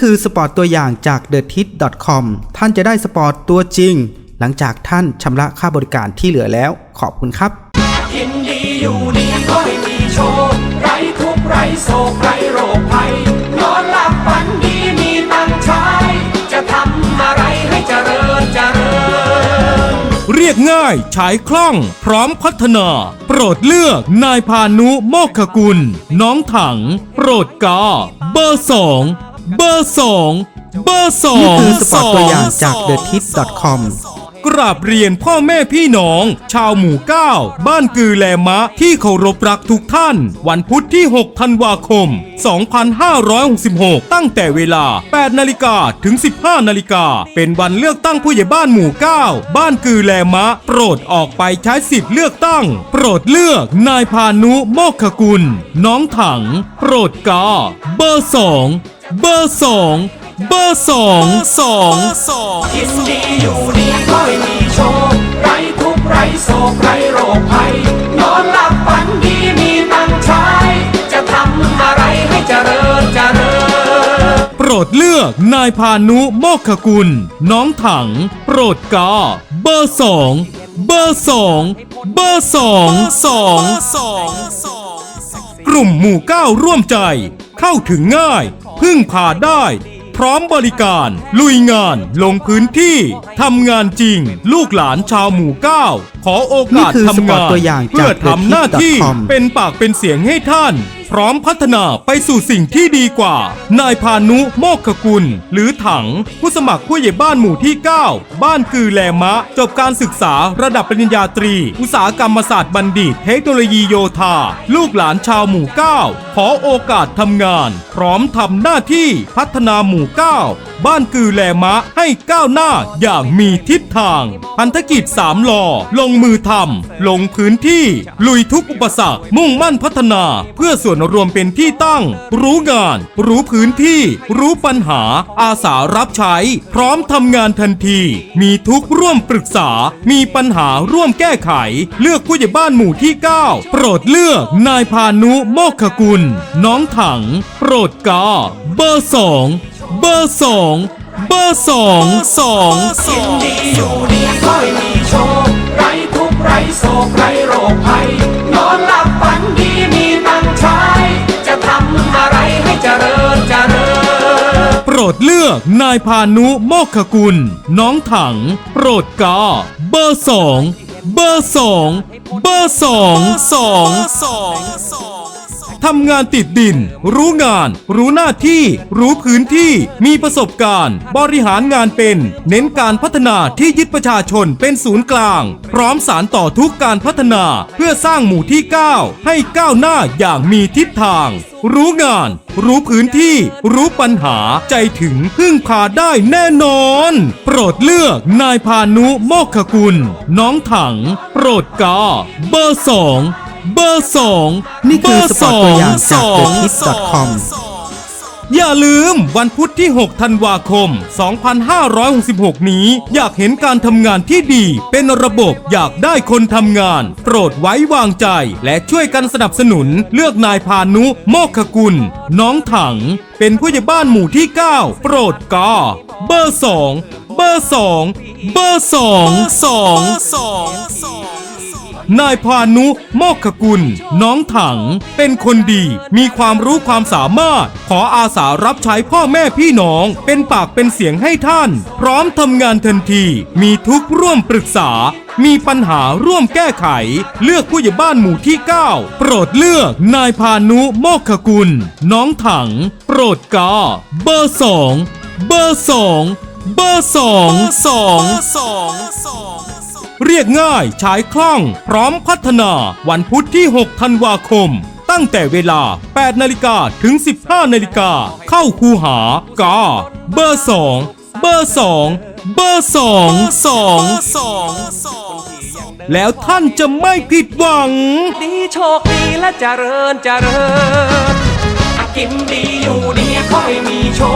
คือสปอร์ตตัวอย่างจาก t h e t i t c o m ท่านจะได้สปอร์ตตัวจริง หลังจากท่านชำระค่าบริการที่เหลือแล้ว ขอบคุณครับกินดีอยู่ดีก็ไม่มีโชคไรทุกข์ไรโศกไรโรคภัยนอนหลับฝันดีมีตังค์ใช้จะทำอะไรให้เจริญเจริญ เรียกง่ายใช้คล่อง พร้อมพัฒนา โปรดเลือกนายพานุโมกขกุล น้องถัง โปรดกา เบอร์สอง เบอร์สองเบอร์สองนี่คือสปอร์ตตัวอย่างจาก t h e t i t c o m กราบเรียนพ่อแม่พี่น้อง ชาวหมู่เก้าบ้านกือแลมะที่เคารพรักทุกท่าน วันพุธที่ 6 ธันวาคม 2566 ตั้งแต่เวลา 8 นาฬิกาถึง 15 นาฬิกา เป็นวันเลือกตั้งผู้ใหญ่บ้านหมู่9บ้านกือแลมะ โปรดออกไปใช้สิทธิ์เลือกตั้ง โปรดเลือกนายพานุโมกขกุล น้องถัง โปรดกา เบอร์สอง เบอร์สองเบอร์สองสองสองกินดีอยู่ดีก็ไม่มีโชคไรทุกข์ไรโศกไรโรคภัยนอนหลับฝันดีมีตังค์ใช้จะทำอะไรให้เจริญเจริญ โปรดเลือกนายพานุโมกขกุล น้องถัง โปรดกาเบอร์สองเบอร์สองเบอร์สองสองสองกลุ่มหมู่เก้าร่วมใจ เข้าถึงง่าย พึ่งพาได้ พร้อมบริการ ลุยงาน ลงพื้นที่ทำงานจริง ลูกหลานชาวหมู่เก้า ขอโอกาสนี่คือสทำปอร์งาตนตัวอย่างเพื่อจากทำหน้าที่ threadhit.com เป็นปากเป็นเสียงให้ท่าน พร้อมพัฒนาไปสู่สิ่งที่ดีกว่า นายพานุโมกขกุล หรือถัง ผู้สมัครผู้ใหญ่บ้านหมู่ที่ 9 บ้านกือแลมะ จบการศึกษาระดับปริญญาตรี อุตสาหกรรมศาสตร์บัณฑิต เทคโนโลยีโยธา ลูกหลานชาวหมู่ 9 ขอโอกาสทำงาน พร้อมทำหน้าที่พัฒนาหมู่ 9บ้านกือแลมะให้ก้าวหน้าอย่างมีทิศทาง พันธกิจสามลอลงมือทำลงพื้นที่ ลุยทุกอุปสรรค มุ่งมั่นพัฒนา เพื่อส่วนรวมเป็นที่ตั้ง รู้งาน รู้พื้นที่ รู้ปัญหา อาสารับใช้ พร้อมทำงานทันที มีทุกร่วมปรึกษา มีปัญหาร่วมแก้ไข เลือกผู้ใหญ่บ้านหมู่ที่ 9 โปรดเลือกนายพานุโมกขกุล น้องถัง โปรดกาเบอร์สองเบอร์สองเบอร์สองสองสกิอนงดีอยู่ดีก็ไม่มีโชค โศกไรโรคภัย นอนหลับฝันดีมีตังค์ใช้จะทำอะไรให้เจริญเจริญ โปรดเลือกนายพานุโมกขกุล น้องถัง โปรดกา เบอร์สอง เบอร์สอง เบอร์สองสองสอง ทำงานติดดิน รู้งาน รู้หน้าที่ รู้พื้นที่ มีประสบการณ์ บริหารงานเป็น เน้นการพัฒนาที่ยึดประชาชนเป็นศูนย์กลาง พร้อมสารต่อทุกการพัฒนา เพื่อสร้างหมู่ที่ 9 ให้ก้าวหน้าอย่างมีทิศทาง รู้งาน รู้พื้นที่ รู้ปัญหาใจถึงพึ่งพาได้แน่นอน โปรดเลือกนายพานุโมกขกุล น้องถัง โปรดกา เบอร์สอง เบอร์สองนี่คือเบสปอร์ตตัวอย่างจากสอง threadhit.com อย่าลืมวันพุธที่ 6 ธันวาคม 2566 นี้ อยากเห็นการทำงานที่ดี เป็นระบบอยากได้คนทำงาน โปรดไว้วางใจ และช่วยกันสนับสนุน เลือกนายพานุ โมกขกุล น้องถัง เป็นผู้ใหญ่บ้านหมู่ที่ 9 โปรดกาเบอร์ 2 เบอร์ 2 เบอร์ 2 2 2 นายพานุโมกขกุล น้องถัง เป็นคนดี มีความรู้ความสามารถ ขออาสารับใช้พ่อแม่พี่น้อง เป็นปากเป็นเสียงให้ท่าน พร้อมทำงานทันที มีทุกข์ร่วมปรึกษา มีปัญหาร่วมแก้ไข เลือกผู้ใหญ่บ้านหมู่ที่ 9 โปรดเลือกนายพานุโมกขกุล น้องถัง โปรดกาเบอร์สองเบอร์สองเบอร์สองสองสองสอง เรียกง่ายใช้คล่อง พร้อมพัฒนาวันพุธที่ 6 ธันวาคม ตั้งแต่เวลา 8 นาฬิกาถึง 15 นาฬิกา เข้าคูหากา เบอร์ 2 เบอร์ 2 เบอร์ 2 2 2แล้วท่านจะไม่ผิดหวัง ดีโชคดีและเจริญเจริญ กินดีอยู่ดีก็ไม่มีโชค